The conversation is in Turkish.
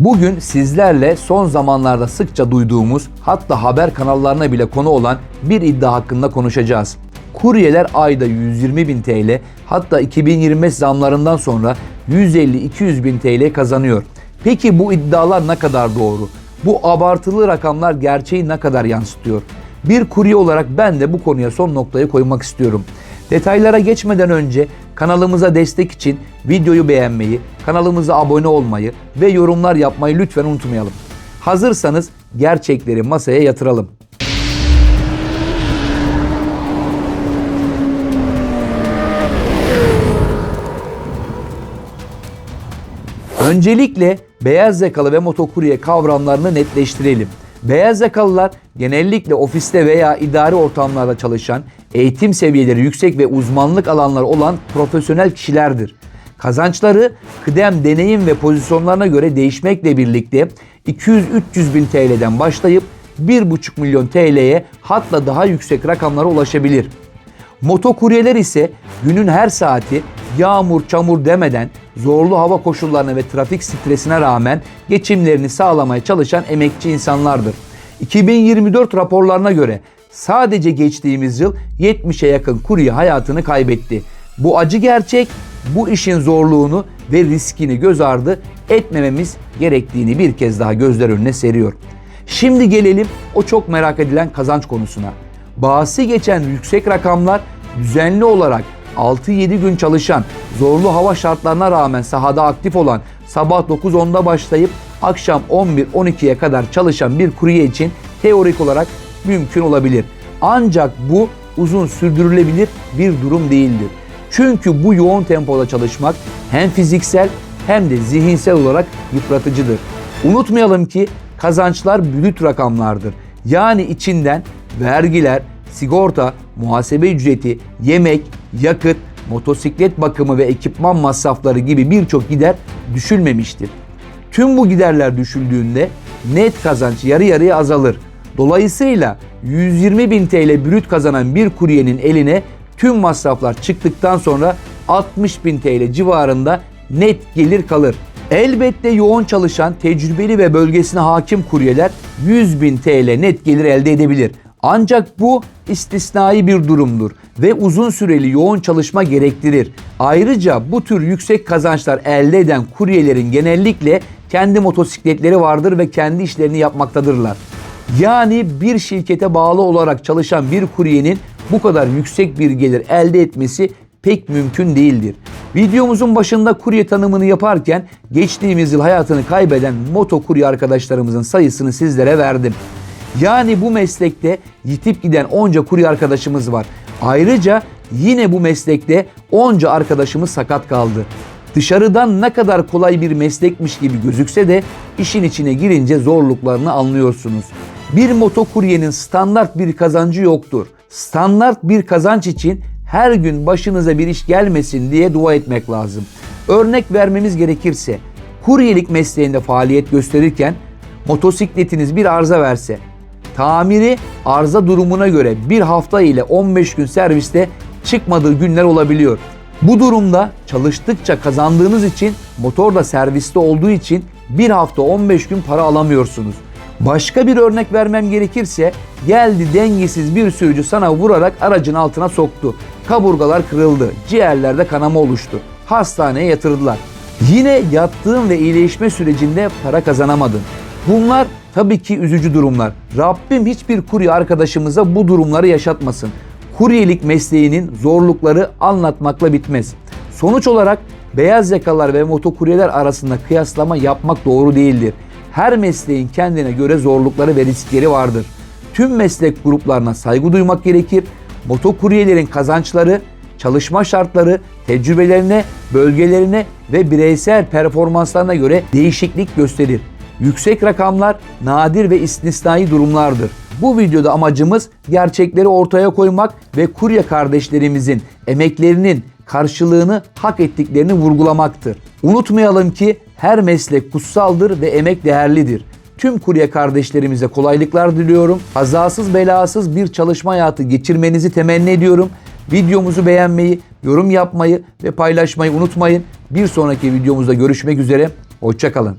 Bugün sizlerle son zamanlarda sıkça duyduğumuz hatta haber kanallarına bile konu olan bir iddia hakkında konuşacağız. Kuryeler ayda 120 bin TL hatta 2025 zamlarından sonra 150-200 bin TL kazanıyor. Peki bu iddialar ne kadar doğru? Bu abartılı rakamlar gerçeği ne kadar yansıtıyor? Bir kurye olarak ben de bu konuya son noktayı koymak istiyorum. Detaylara geçmeden önce kanalımıza destek için videoyu beğenmeyi, kanalımıza abone olmayı ve yorumlar yapmayı lütfen unutmayalım. Hazırsanız gerçekleri masaya yatıralım. Öncelikle beyaz yakalı ve motokurye kavramlarını netleştirelim. Beyaz yakalılar genellikle ofiste veya idari ortamlarda çalışan, eğitim seviyeleri yüksek ve uzmanlık alanları olan profesyonel kişilerdir. Kazançları kıdem, deneyim ve pozisyonlarına göre değişmekle birlikte 200-300 bin TL'den başlayıp 1,5 milyon TL'ye hatta daha yüksek rakamlara ulaşabilir. Motokuryeler ise günün her saati yağmur çamur demeden zorlu hava koşullarına ve trafik stresine rağmen geçimlerini sağlamaya çalışan emekçi insanlardır. 2024 raporlarına göre sadece geçtiğimiz yıl 70'e yakın kurye hayatını kaybetti. Bu acı gerçek bu işin zorluğunu ve riskini göz ardı etmememiz gerektiğini bir kez daha gözler önüne seriyor. Şimdi gelelim o çok merak edilen kazanç konusuna. Bahsi geçen yüksek rakamlar düzenli olarak 6-7 gün çalışan, zorlu hava şartlarına rağmen sahada aktif olan, sabah 9-10'da başlayıp akşam 11-12'ye kadar çalışan bir kurye için teorik olarak mümkün olabilir. Ancak bu uzun sürdürülebilir bir durum değildir. Çünkü bu yoğun tempoda çalışmak hem fiziksel hem de zihinsel olarak yıpratıcıdır. Unutmayalım ki kazançlar brüt rakamlardır. Yani içinden vergiler, sigorta, muhasebe ücreti, yemek, yakıt, motosiklet bakımı ve ekipman masrafları gibi birçok gider düşülmemiştir. Tüm bu giderler düşüldüğünde net kazanç yarı yarıya azalır. Dolayısıyla 120 bin TL brüt kazanan bir kuryenin eline tüm masraflar çıktıktan sonra 60 bin TL civarında net gelir kalır. Elbette yoğun çalışan tecrübeli ve bölgesine hakim kuryeler 100 bin TL net gelir elde edebilir. Ancak bu istisnai bir durumdur ve uzun süreli yoğun çalışma gerektirir. Ayrıca bu tür yüksek kazançlar elde eden kuryelerin genellikle kendi motosikletleri vardır ve kendi işlerini yapmaktadırlar. Yani bir şirkete bağlı olarak çalışan bir kuryenin bu kadar yüksek bir gelir elde etmesi pek mümkün değildir. Videomuzun başında kurye tanımını yaparken geçtiğimiz yıl hayatını kaybeden moto kurye arkadaşlarımızın sayısını sizlere verdim. Yani bu meslekte yitip giden onca kurye arkadaşımız var. Ayrıca yine bu meslekte onca arkadaşımız sakat kaldı. Dışarıdan ne kadar kolay bir meslekmiş gibi gözükse de işin içine girince zorluklarını anlıyorsunuz. Bir motokuryenin standart bir kazancı yoktur. Standart bir kazanç için her gün başınıza bir iş gelmesin diye dua etmek lazım. Örnek vermemiz gerekirse kuryelik mesleğinde faaliyet gösterirken motosikletiniz bir arıza verse tamiri arıza durumuna göre bir hafta ile 15 gün serviste çıkmadığı günler olabiliyor. Bu durumda çalıştıkça kazandığınız için motor da serviste olduğu için bir hafta 15 gün para alamıyorsunuz. Başka bir örnek vermem gerekirse geldi dengesiz bir sürücü sana vurarak aracın altına soktu. Kaburgalar kırıldı, ciğerlerde kanama oluştu. Hastaneye yatırdılar. Yine yattığın ve iyileşme sürecinde para kazanamadın. Bunlar tabii ki üzücü durumlar. Rabbim hiçbir kurye arkadaşımıza bu durumları yaşatmasın. Kuryelik mesleğinin zorlukları anlatmakla bitmez. Sonuç olarak beyaz yakalar ve motokuryeler arasında kıyaslama yapmak doğru değildir. Her mesleğin kendine göre zorlukları ve riskleri vardır. Tüm meslek gruplarına saygı duymak gerekir. Motokuryelerin kazançları, çalışma şartları, tecrübelerine, bölgelerine ve bireysel performanslarına göre değişiklik gösterir. Yüksek rakamlar nadir ve istisnai durumlardır. Bu videoda amacımız gerçekleri ortaya koymak ve kurye kardeşlerimizin emeklerinin karşılığını hak ettiklerini vurgulamaktır. Unutmayalım ki her meslek kutsaldır ve emek değerlidir. Tüm kurye kardeşlerimize kolaylıklar diliyorum. Kazasız belasız bir çalışma hayatı geçirmenizi temenni ediyorum. Videomuzu beğenmeyi, yorum yapmayı ve paylaşmayı unutmayın. Bir sonraki videomuzda görüşmek üzere. Hoşçakalın.